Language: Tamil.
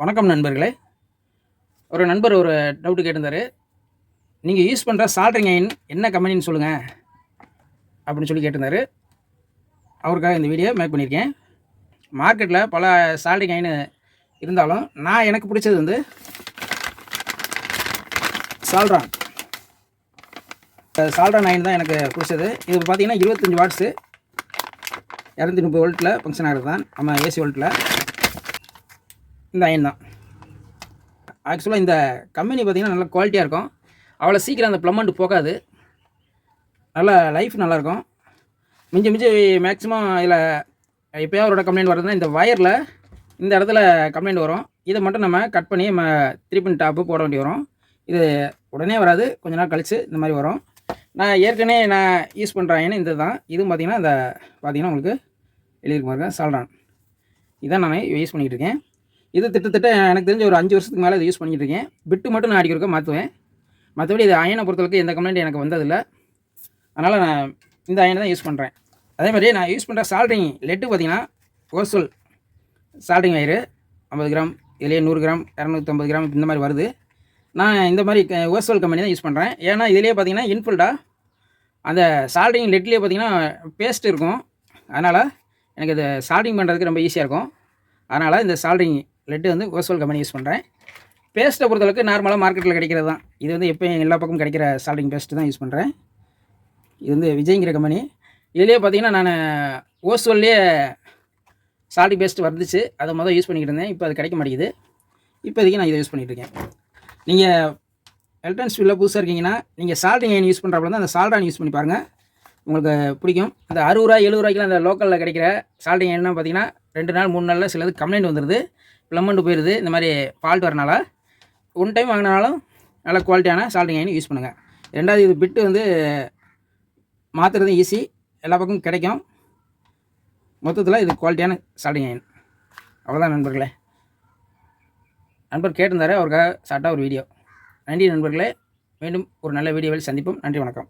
வணக்கம் நண்பர்களே. ஒரு நண்பர் ஒரு டவுட்டு கேட்டிருந்தாரு. நீங்கள் யூஸ் பண்ணுற சால்ட்ரிங் ஐன் என்ன கம்பெனின்னு சொல்லுங்கள் அப்படின்னு சொல்லி கேட்டிருந்தாரு. அவருக்காக இந்த வீடியோ மேக் பண்ணியிருக்கேன். மார்க்கெட்டில் பல சால்ட்ரிங் அயன் இருந்தாலும் நான் எனக்கு பிடிச்சது வந்து சால்ட்ரான் சால்ட்ரான் அயன் தான் எனக்கு பிடிச்சது. இது பார்த்தீங்கன்னா இருபத்தஞ்சி வாட்ஸு இரநூத்தி முப்பது வோல்ட்டில் ஃபங்க்ஷன் ஆகிறது தான் நம்ம ஏசி வோல்ட்டில் இந்த அயன் தான். ஆக்சுவலாக இந்த கம்பெனி பார்த்திங்கன்னா நல்ல குவாலிட்டியாக இருக்கும். அவ்வளோ சீக்கிரம் அந்த ப்ளம்மண்ட் போகாது. நல்ல லைஃப் நல்லாயிருக்கும் மிஞ்சி மிஞ்சி மேக்ஸிமம் இதில் எப்போயாவது அவரோட கம்ப்ளைண்ட் வருதுன்னா இந்த வயரில் இந்த இடத்துல கம்ப்ளைண்ட் வரும். இதை மட்டும் நம்ம கட் பண்ணி நம்ம திருப்பி டாப்பு போட வேண்டி வரும். இது உடனே வராது. கொஞ்ச நாள் கழித்து இந்த மாதிரி வரும். நான் ஏற்கனவே நான் யூஸ் பண்ணுறேன் இந்த தான். இதுவும் பார்த்திங்கன்னா இந்த பார்த்திங்கன்னா உங்களுக்கு எழுதிருக்கு பாருங்க சால்ரான் இதான் நான் யூஸ் பண்ணிக்கிட்டு இருக்கேன். இது திட்டத்தட்ட எனக்கு தெரிஞ்ச ஒரு அஞ்சு வருஷத்துக்கு மேலே இதை யூஸ் பண்ணிகிட்டு இருக்கேன் பிட்டு மட்டும் நான் அடிக்கிறக்க மாற்றுவேன் மற்றபடி இது அயனை பொறுத்தளவுக்கு எந்த கம்ப்ளைண்ட் எனக்கு வந்ததில்லை. அதனால் நான் இந்த அயனை தான் யூஸ் பண்ணுறேன் அதே மாதிரி நான் யூஸ் பண்ணுற சால்ட்ரிங் லெட்டு பார்த்தீங்கன்னா ஓசல் சால்ட்ரிங் வயிறு ஐம்பது கிராம் இதுலேயே நூறு கிராம் இரநூத்தம்பது கிராம் இந்த மாதிரி வருது. நான் இந்த மாதிரி ஓசல் கம்பெனி தான் யூஸ் பண்ணுறேன் ஏன்னா இதிலே பார்த்தீங்கன்னா இன்ஃபுல்டாக அந்த சால்ட்ரிங் லெட்லேயே பார்த்தீங்கன்னா பேஸ்ட் இருக்கும். அதனால் எனக்கு இது சால்ட்ரிங் பண்ணுறதுக்கு ரொம்ப ஈஸியாக இருக்கும். அதனால் இந்த சால்ட்ரிங் லெட்டு வந்து ஓசோல் கம்பெனி யூஸ் பண்ணுறேன் பேஸ்ட்டை பொறுத்தளவுக்கு நார்மலாக மார்க்கெட்டில் கிடைக்கிறது தான். இது வந்து எப்போயும் எல்லா பக்கம் கிடைக்கிற சால்டிங் பேஸ்ட்டு தான் யூஸ் பண்ணுறேன் இது வந்து விஜய்ங்கிற கம்பெனி இதுலேயே பார்த்தீங்கன்னா நான் ஓசோல்லே சால்டிங் பேஸ்ட் வந்துச்சு. அதை மொதல் யூஸ் பண்ணிக்கிட்டு இருந்தேன். இப்போ அது கிடைக்க மாட்டேங்குது. இப்போதைக்கு நான் இதை யூஸ் பண்ணிகிட்டு இருக்கேன். நீங்கள் எலக்ட்ரானிக்ஸ் ஃபீல்டில் புதுசாக இருக்கீங்கன்னா நீங்கள் சால்டிங் அயன் யூஸ் பண்ணுறப்ப தான் அந்த சால்டான் யூஸ் பண்ணி பாருங்கள் உங்களுக்கு பிடிக்கும். அந்த அறுபது ரூபா எழுபது ரூபாய்க்குலாம் அந்த லோக்கலில் கிடைக்கிற சால்டிங் அயன் பார்த்தீங்கன்னா ரெண்டு நாள் மூணு நாளில் சிலது கம்ப்ளைண்ட் வந்துடுது ப்ளம்மண்டு போயிடுது. இந்த மாதிரி ஃபால்ட் வரனால. ஒன் டைம் வாங்கினாலும் நல்ல குவாலிட்டியான சால்டிங் அயன் யூஸ் பண்ணுங்கள் ரெண்டாவது இது பிட்டு வந்து மாற்றுறது ஈஸி எல்லா பக்கமும் கிடைக்கும். மொத்தத்தில் இது குவாலிட்டியான சால்டிங் அயன் அவ்வளோதான் நண்பர்களே. நண்பர் கேட்டிருந்தாரு அவருக்காக ஷார்ட்டாக ஒரு வீடியோ நன்றி நண்பர்களே. மீண்டும் ஒரு நல்ல வீடியோவில் சந்திப்போம். நன்றி வணக்கம்.